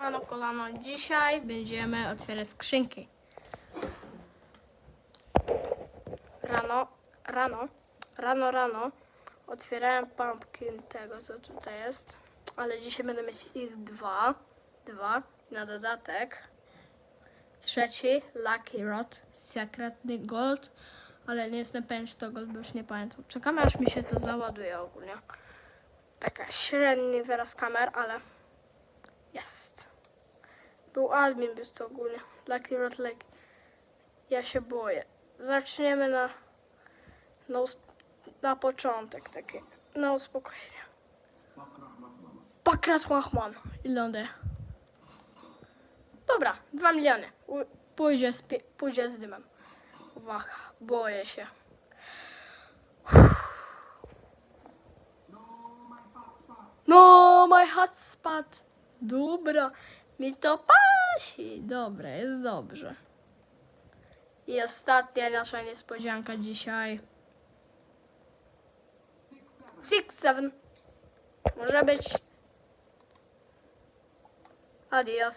Kolano, kolano. Dzisiaj będziemy otwierać skrzynki. Rano, rano, rano, rano otwierałem pumpkin tego, co tutaj jest. Ale dzisiaj będę mieć ich dwa. Dwa na dodatek. Trzeci, Lucky Rod, sekretny gold. Ale nie jestem pewien, czy to gold, bo już nie pamiętam. Czekamy, aż mi się to załaduje ogólnie. Taka średni wyraz kamer, ale jest. Był admin, jest to ogólnie. Lucky Rod Lake. Ja się boję. Zaczniemy na, na, na początek takie, na uspokojenie. Pakrat Mahman. Ile? Dobra, dwa miliony. U- Pójdzie z, pójdzie z dymem. Uwaga, boję się. No, my hotspot. Dobra, mi to pasi. Dobra, jest dobrze. I ostatnia nasza niespodzianka dzisiaj. Six, seven. Może być. Adios.